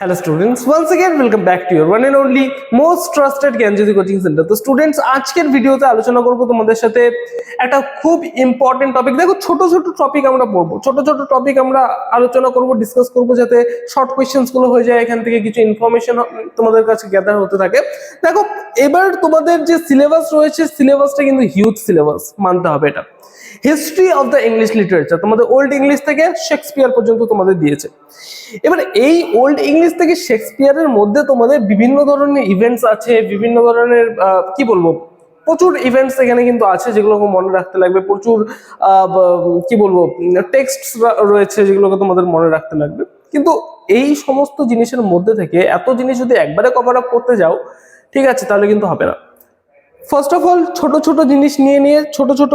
hello students once again welcome back to your one and only most trusted Gyanjyoti coaching centre তো students আজকের ভিডিওতে আলোচনা করব তোমাদের সাথে একটা খুব ইম্পর্টেন্ট টপিক দেখো ছোট ছোট টপিক আমরা পড়বো ছোট ছোট টপিক আমরা আলোচনা করব ডিসকাস করব যাতে শর্ট কোয়েশ্চেন্স গুলো হয়ে যায় এখান থেকে কিছু ইনফরমেশন তোমাদের কাছে গ্যাদার হতে থাকে দেখো এবার তোমাদের যে সিলেবাস রয়েছে সিলেবাসটা কিন্তু হিউজ সিলেবাস মানতে হবে এটা History of the English literature তোমাদের ওল্ড ইংলিশ থেকে শেক্সপিয়ার পর্যন্ত তোমাদের দিয়েছে। এবার এই ওল্ড ইংলিশ থেকে শেক্সপিয়ারের মধ্যে তোমাদের বিভিন্ন ধরনের ইভেন্টস আছে, বিভিন্ন ধরনের কি বলব, প্রচুর ইভেন্টস এখানে কিন্তু আছে যেগুলোকে মনে রাখতে লাগবে, প্রচুর কি বলব টেক্সট রয়েছে যেগুলোকে তোমাদের মনে রাখতে লাগবে। কিন্তু এই সমস্ত জিনিসের মধ্যে থেকে এত জিনিস যদি একবারে কভার আপ করতে যাও, ঠিক আছে, তাহলে কিন্তু হবে না। ফার্স্ট অফ অল ছোট ছোট জিনিস নিয়ে নিয়ে ছোট ছোট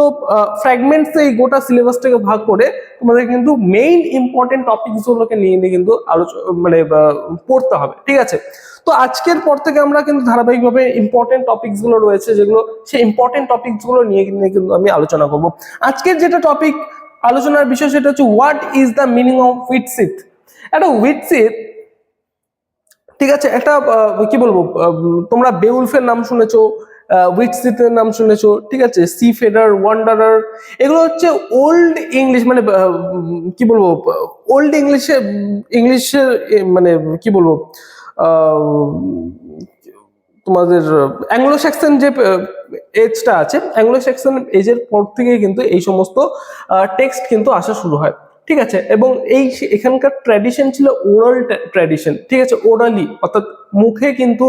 ফ্র্যাগমেন্টস এই গোটা সিলেবাসটাকে ভাগ করে তোমাদের কিন্তু মেইন ইম্পর্টেন্ট টপিকস গুলোকে নিয়ে নিয়ে কিন্তু আলোচনা মানে পড়তে হবে। ঠিক আছে? তো আজকের পর থেকে আমরা কিন্তু ধারাবাহিকভাবে ইম্পর্টেন্ট টপিকসগুলো রয়েছে যেগুলো, সেই ইম্পর্টেন্ট টপিকসগুলো নিয়ে কিন্তু আমি আলোচনা করব। আজকের যেটা টপিক আলোচনার বিষয় সেটা হচ্ছে what is the meaning of Widsith একটা উইটসিট ঠিক আছে? একটা কি বলব তোমরা বেউলফের নাম শুনেছো উইটসিতের নাম শুনেছো? ঠিক আছে সি ফেডার ওয়ান্ডারার এগুলো হচ্ছে ওল্ড ইংলিশ মানে কি বলব ওল্ড ইংলিশে ইংলিশের মানে কি বলব তোমাদের অ্যাংলো সেকশন যে এজটা আছে অ্যাংলো সেকশন এজের পর থেকে কিন্তু এই সমস্ত টেক্সট কিন্তু আসা শুরু হয়। ঠিক আছে? এবং এই এখানকার ট্র্যাডিশন ছিল ওরাল ট্র্যাডিশন ঠিক আছে? ওরালি অর্থাৎ মুখে কিন্তু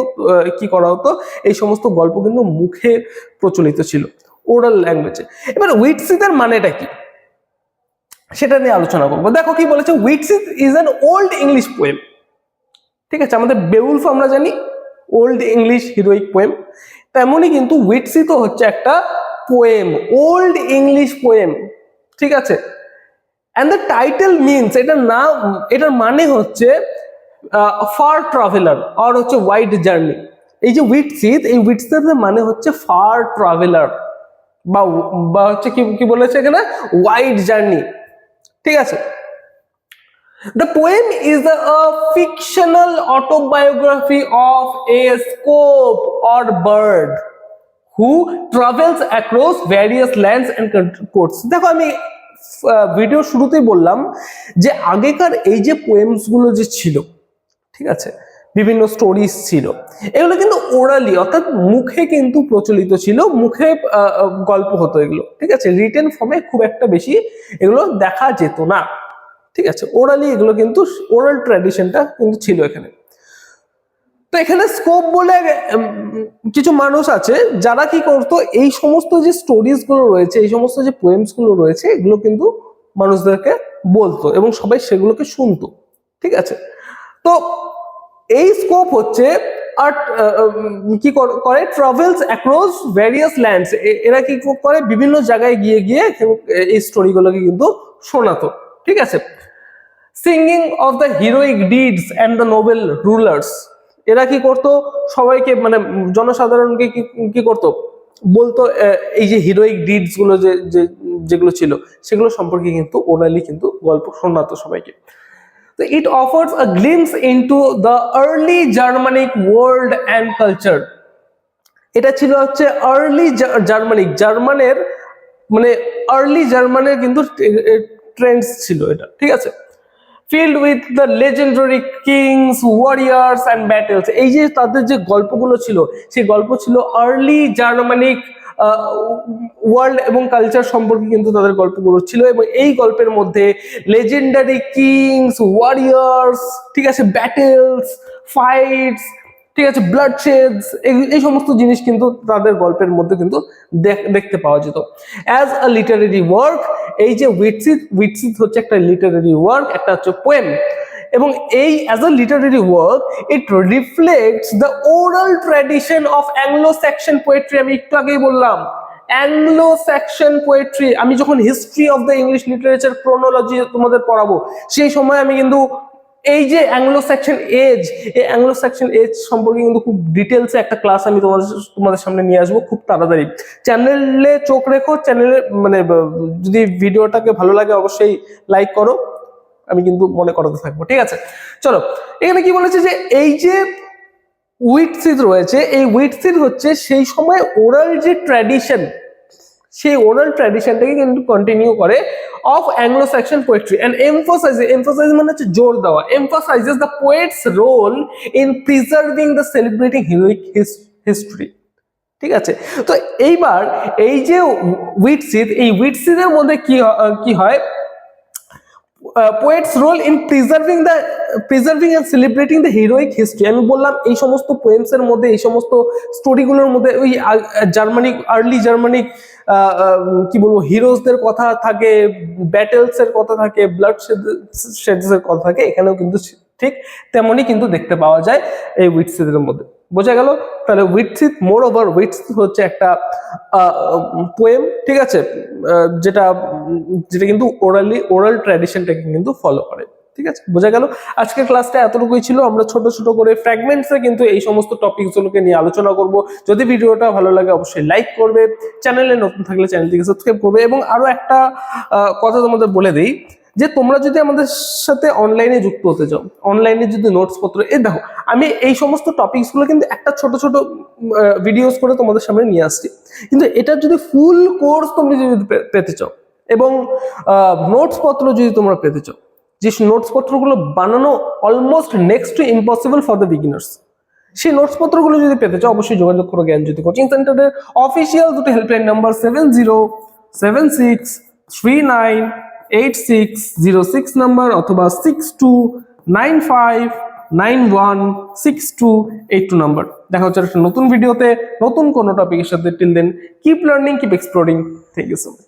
কি করা হতো? এই সমস্ত গল্প কিন্তু মুখে প্রচলিত ছিল ওরাল ল্যাঙ্গুয়েজে এবার উইটসিদের মানেটা কি? সেটা নিয়ে আলোচনা করব। দেখো কি বলেছে Widsith is an old English poem ঠিক আছে? আমাদের বেউলফ আমরা জানি ওল্ড ইংলিশ হিরোইক পোয়েম তেমনই কিন্তু উইটসিত হচ্ছে একটা পোয়েম ওল্ড ইংলিশ পোয়েম ঠিক আছে? অ্যান্ড দ্য টাইটেল মিনস এটার নাম এটার মানে হচ্ছে ফার ট্রাভেলার আর হচ্ছে ওয়াইড জার্নি এই যে উইটসিত এই উইটসিতের মানে হচ্ছে ফার ট্রাভেলার বা বা হচ্ছে কি কি বলেছে এখানে? ওয়াইড জার্নি ঠিক আছে? The poem is a fictional autobiography of a scope or bird who travels across various lands and coasts. দেখো আমি ভিডিও শুরুতেই বললাম যে আগেকার এই যে পোয়েমসগুলো যে ছিল, ঠিক আছে? বিভিন্ন স্টোরিজ ছিল, এগুলো কিন্তু ওরালি অর্থাৎ মুখে কিন্তু প্রচলিত ছিল, মুখে গল্প হতো এগুলো, ঠিক আছে? রিটেন ফর্মে খুব একটা বেশি এগুলো দেখা যেত না, ঠিক আছে? ওরালি এগুলো কিন্তু ওরাল ট্র্যাডিশনটা কিন্তু ছিল এখানে। তো এখানে স্কোপ বলে কিছু মানুষ আছে যারা কি করতো, এই সমস্ত যে স্টোরিজগুলো রয়েছে, এই সমস্ত যে পোয়েমসগুলো রয়েছে, এগুলো কিন্তু মানুষদেরকে বলতো এবং সবাই সেগুলোকে শুনতো, ঠিক আছে? তো এই স্কোপ হচ্ছে আর কি করে ট্রাভেলস অ্যাক্রস ভ্যারিয়াস ল্যান্ডস এরা কি করে? বিভিন্ন জায়গায় গিয়ে গিয়ে এই স্টোরিগুলোকে কিন্তু শোনাতো, ঠিক আছে? Singing of the heroic deeds and the noble rulers এরা কি করতো? সবাইকে মানে জনসাধারণকে কি করতো? বলতো এই যে হিরোইক ডিডসগুলো যে- যেগুলো ছিল, সেগুলো সম্পর্কে কিন্তু ওরালি কিন্তু গল্প শোনাতো সবাইকে। তো it offers a glimpse into the early Germanic world and culture এটা ছিল হচ্ছে আর্লি জার্মানিক জার্মানের মানে আর্লি জার্মানের কিন্তু ট্রেন্ডস ছিল এটা, ঠিক আছে? Filled with the legendary kings warriors and battles এই যে তাদের যে গল্পগুলো ছিল, সেই গল্প ছিল আর্লি জার্মানিক ওয়ার্ল্ড এবং কালচার সম্পর্কে কিন্তু তাদের গল্পগুলো ছিল এবং এই গল্পের মধ্যে লেজেন্ডারি কিংস ওয়ারিয়ার্স ঠিক আছে ব্যাটেলস ফাইটস ঠিক আছে ব্লাড শেডস এই সমস্ত জিনিস কিন্তু তাদের গল্পের মধ্যে কিন্তু দেখ- দেখতে পাওয়া যেত। অ্যাজ আ লিটারেরি ওয়ার্ক এই যে উইটসিথ উইটসিথ হচ্ছে একটা লিটারেরি ওয়ার্ক একটা হচ্ছে পোয়েম এবং এই as a literary work it reflects the oral tradition of Anglo Saxon poetry আমি একটু আগেই বললাম। অ্যাংলো স্যাকশন পোয়েট্রি আমি যখন history of the English literature chronology তোমাদের পড়াবো, সেই সময় আমি কিন্তু এই যে অ্যাংলো সেকশন এজ এই অ্যাংলো সেকশন এজ সম্পর্কে কিন্তু খুব ডিটেলসে একটা ক্লাস আমি তোমাদের তোমাদের সামনে নিয়ে আসব খুব তাড়াতাড়ি। চ্যানেলে চোখ রেখো চ্যানেলে মানে যদি ভিডিওটাকে ভালো লাগে অবশ্যই লাইক করো। আমি কিন্তু মনে করাতে থাকব, ঠিক আছে? চলো, এখানে কি বলেছে যে এই যে উইট সিড রয়েছে, এই উইট সিড হচ্ছে সেই সময় ওরাল যে ট্র্যাডিশন সেই ওরাল ট্র্যাডিশনটাকে কিন্তু কন্টিনিউ করে। Of Anglo Saxon poetry and emphasise emphasise মানে হচ্ছে জোর দেওয়া। Emphasises the poet's role in preserving the celebrating heroic history ঠিক আছে? তো এইবার এই যে উইটসিদ এই উইটসিদের মধ্যে কি কি হয়? Poet's role in preserving the preserving and celebrating the heroic history আমি বললাম, এই সমস্ত পোয়েমসের মধ্যে, এই সমস্ত স্টোরিগুলোর মধ্যে ওই জার্মানিক আর্লি জার্মানিক কি বলব হিরোজদের কথা থাকে ব্যাটেলসের কথা থাকে ব্লাড শেডস এর কথা থাকে, এখানেও কিন্তু ঠিক তেমনই কিন্তু দেখতে পাওয়া যায় এই উইটসিদের মধ্যে। বোঝা গেল? তাহলে উইটসিদ মোর ওভার উইটসিদ হচ্ছে একটা পোয়েম ঠিক আছে? যেটা যেটা কিন্তু ওরালি ওরাল ট্র্যাডিশনটাকে কিন্তু ফলো করে, ঠিক আছে? বোঝা গেল? আজকের ক্লাসটা এতটুকুই ছিল। আমরা ছোট ছোট করে ফ্র্যাগমেন্টসে কিন্তু এই সমস্ত টপিকগুলোকে নিয়ে আলোচনা করব। যদি ভিডিওটা ভালো লাগে, অবশ্যই লাইক করবে। চ্যানেলে নতুন থাকলে চ্যানেলটিকে সাবস্ক্রাইব করবে। এবং আরও একটা কথা তোমাদের বলে দিই। যে তোমরা যদি আমাদের সাথে অনলাইনে যুক্ত হতে চাও অনলাইনে যদি নোটস পত্র এই দেখো, আমি এই সমস্ত টপিকসগুলো কিন্তু একটা ছোট ছোট ভিডিওস করে তোমাদের সামনে নিয়ে আসছি। কিন্তু এটা যদি ফুল কোর্স তুমি যদি পেতে চাও এবং নোটস পত্র যদি তোমরা পেতে চাও, যে নোটস পত্রগুলো বানানো almost next to impossible for the beginners সেই নোটস পত্রগুলো যদি পেতে চাও, অবশ্যই যোগাযোগ করো জ্ঞানজ্যোতি কোচিং সেন্টারের অফিসিয়াল দুটো helpline number seven zero seven six three nine eight six zero six number অথবা six two nine five nine one six two eight two number দেখা হচ্ছে একটা নতুন ভিডিওতে নতুন কোনো টপিকের সাথে। Till then keep learning keep exploring thank you so much